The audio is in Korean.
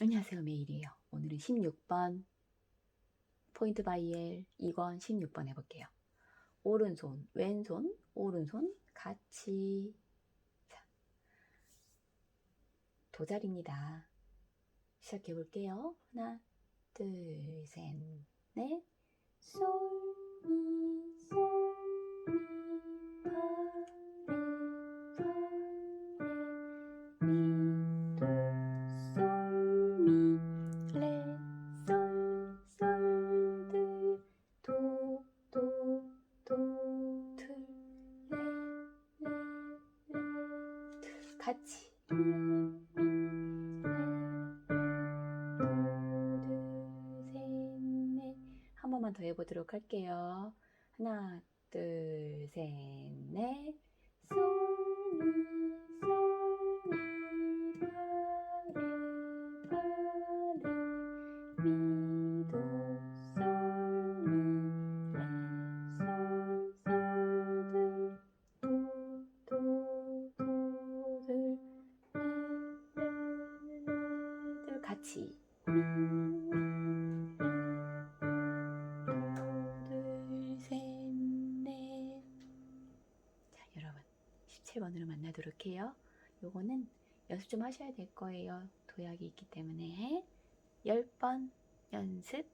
안녕하세요. 메일이에요. 오늘은 16번 포인트 바이엘 2권 16번 해볼게요. 오른손, 왼손, 오른손 같이 자, 도자리입니다. 시작해 볼게요. 하나, 둘, 셋, 넷, 솔, 같이. 한 번만 더 해보도록 할게요. 하나, 둘, 셋, 넷. 같이. 여러분. 17번으로 만나도록 해요. 요거는 연습 좀 하셔야 될 거예요. 도약이 있기 때문에. 10번 연습